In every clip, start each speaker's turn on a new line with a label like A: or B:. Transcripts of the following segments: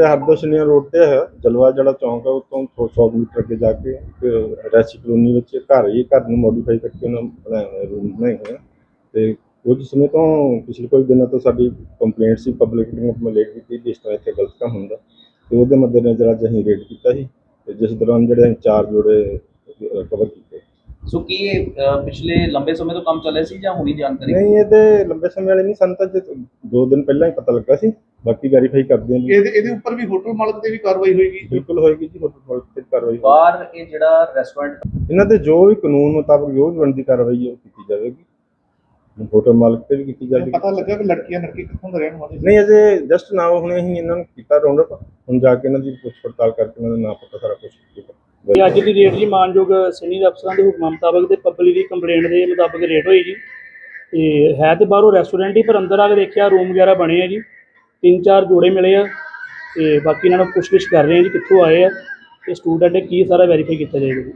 A: ਜਿਹੜਾ ਹਰਦੋਸ਼ਨੀਆ ਰੋਡ ਤੇ ਹੈ। ਜਲਵਾ ਜਿਹੜਾ ਚੌਂਕ ਹੈ ਉਤੋਂ 100 ਮੀਟਰ ਅੱਗੇ ਜਾ ਕੇ ਰੈਸੀ ਕਲੋਨੀ ਵਿੱਚ ਘਰ ਹੀ ਘਰ ਨੂੰ ਮੋਡੀਫਾਈ ਕਰਕੇ ਉਹਨਾਂ ਬਣਾਏ ਹੋਏ ਰੂਮ ਬਣਾਏ ਹੋਏ ਤੇ ਕੁਝ ਸਮੇਂ ਤੋਂ ਪਿਛਲੇ ਕੁਝ ਦਿਨਾਂ ਤੋਂ ਸਾਡੀ ਕੰਪਲੇਂਟ ਸੀ ਪਬਲਿਕ ਨੂੰ ਕੰਪਲੇਂਟ ਕੀਤੀ ਕਿ ਇਸ ਤਰ੍ਹਾਂ ਇੱਥੇ ਗਲਤ ਕੰਮ ਹੁੰਦਾ। ਤੇ ਉਹਦੇ ਮੱਦੇਨਜ਼ਰ ਅੱਜ ਅਸੀਂ ਰੇਡ ਕੀਤਾ ਸੀ ਤੇ ਜਿਸ ਦੌਰਾਨ ਜਿਹੜੇ ਚਾਰ ਜੋੜੇ ਕਵਰ ਕੀਤੇ।
B: ਸੋ ਕੀ ਇਹ ਪਿਛਲੇ ਲੰਬੇ ਸਮੇਂ ਤੋਂ ਕੰਮ ਚੱਲਿਆ ਸੀ ਜਾਂ ਹੁਣੀ ਜਾਣਕਾਰੀ?
A: ਨਹੀਂ ਇਹਦੇ ਲੰਬੇ ਸਮੇਂ ਵਾਲੇ ਨਹੀਂ ਸਾਨੂੰ ਤਾਂ ਦੋ ਦਿਨ ਪਹਿਲਾਂ ਹੀ ਪਤਾ ਲੱਗਾ ਸੀ। ਬਾਕੀ ਵੈਰੀਫਾਈ ਕਰਦੇ ਹਾਂ ਜੀ।
C: ਇਹਦੇ ਇਹਦੇ ਉੱਪਰ ਵੀ ਹੋਟਲ ਮਾਲਕ ਤੇ ਵੀ ਕਾਰਵਾਈ ਹੋਏਗੀ?
A: ਬਿਲਕੁਲ ਹੋਏਗੀ ਜੀ ਹੋਟਲ ਮਾਲਕ ਤੇ ਕਾਰਵਾਈ ਹੋਏਗੀ।
B: ਬਾਹਰ ਇਹ ਜਿਹੜਾ ਰੈਸਟੋਰੈਂਟ
A: ਇਹਨਾਂ ਤੇ ਜੋ ਵੀ ਕਾਨੂੰਨ ਮੁਤਾਬਕ ਜੋ ਵੀ ਬਣਦੀ ਕਾਰਵਾਈ ਹੈ ਉਹ ਕੀਤੀ ਜਾਵੇਗੀ। ਹੋਟਲ ਮਾਲਕ ਤੇ ਵੀ ਕੀਤੀ ਜਾਵੇਗੀ।
C: ਪਤਾ ਲੱਗਾ ਕਿ ਲੜਕੀਆਂ ਲੜਕੇ ਕਿੱਥੋਂ ਦੇ ਰਹਿਣ ਵਾਲੇ ਸੀ।
A: ਨਹੀਂ ਅਜੇ ਜਸਟ ਨਾਮ ਹੁਣੇ ਅਸੀਂ ਇਹਨਾਂ ਨੂੰ ਕੀਤਾ ਰਾਉਂਡ ਅਪ ਹੁਣ ਜਾ ਕੇ ਇਹਨਾਂ ਦੀ ਪੁੱਛ ਪੜਤਾਲ ਕਰਕੇ ਇਹਨਾਂ ਦਾ ਨਾਮ ਪਤਾ ਸਾਰਾ ਕੁਝ
D: ਇਹ ਅੱਜ ਦੀ ਰੇਟ ਜੀ ਮਾਨਯੋਗ ਸੀਨੀਅਰ ਅਫਸਰਾਂ ਦੇ ਹੁਕਮਾਂ ਮੁਤਾਬਕ ਤੇ ਪਬਲਿਕ ਦੀ ਕੰਪਲੇਂਟ ਦੇ ਮੁਤਾਬਕ ਰੇਟ ਹੋਈ ਜੀ। ਤੇ ਹੈ ਤੇ ਬਾਹਰੋਂ ਰੈਸਟੋਰੈਂਟ ਹੀ ਪਰ ਅੰਦਰ ਆ ਕੇ ਦੇਖਿਆ ਰੂਮ ਵਗੈਰਾ ਬਣੇ ਆ ਜੀ। ਤਿੰਨ ਚਾਰ ਜੋੜੇ ਮਿਲੇ ਆ ਤੇ ਬਾਕੀ ਇਹਨਾਂ ਨੂੰ ਪੁੱਛਗਿੱਛ ਕਰ ਰਹੇ ਆ ਜੀ ਕਿੱਥੋਂ ਆਏ ਆ ਤੇ ਸਟੂਡੈਂਟ ਨੇ ਕੀ ਸਾਰਾ ਵੈਰੀਫਾਈ ਕੀਤਾ ਜਾਏਗਾ ਜੀ।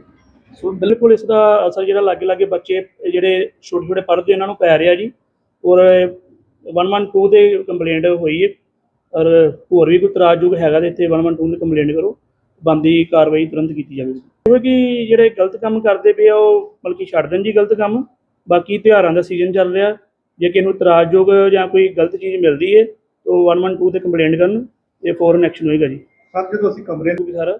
D: ਸੋ ਬਿਲਕੁਲ ਇਸ ਦਾ ਅਸਰ ਜਿਹੜਾ ਲਾਗੇ ਲਾਗੇ ਬੱਚੇ ਜਿਹੜੇ ਛੋਟੇ ਛੋਟੇ ਪੜ੍ਹਦੇ ਉਹਨਾਂ ਨੂੰ ਪੈ ਰਿਹਾ ਜੀ, ਔਰ 112 ਤੇ ਕੰਪਲੇਂਟ ਹੋਈ ਹੈ, ਔਰ ਹੋਰ ਵੀ ਕੋਈ ਤਰਾਜਯੋਗ ਹੈਗਾ ਤੇ ਇੱਥੇ 112 ਤੇ ਕੰਪਲੇਂਟ ਕਰੋ ਬੰਦੀ ਕਾਰਵਾਈ ਤੁਰੰਤ ਕੀਤੀ ਜਾਵੇਗੀ। ਕਿਉਂਕਿ ਜਿਹੜੇ ਗਲਤ ਕੰਮ ਕਰਦੇ ਪਏ ਆ, ਉਹ ਬਲਕਿ ਛੱਡ ਦੇਣ ਜੀ ਗਲਤ ਕੰਮ, ਬਾਕੀ ਤਿਉਹਾਰਾਂ ਦਾ ਸੀਜ਼ਨ ਚੱਲ ਰਿਹਾ, ਜੇ ਕਿਸੇ ਨੂੰ ਤਰਾਜਯੋਗ ਜਾਂ ਕੋਈ ਗਲਤ ਚੀਜ਼ ਮਿਲਦੀ ਹੈ ਤਾਂ 112 ਤੇ ਕੰਪਲੇਂਟ ਕਰਨ ਤੇ ਫੌਰਨ ਐਕਸ਼ਨ ਹੋਏਗਾ ਜੀ।
C: ਸਰ ਜਦੋਂ ਅਸੀਂ ਕਮਰੇ
D: ਕਿਉਂਕਿ ਸਰ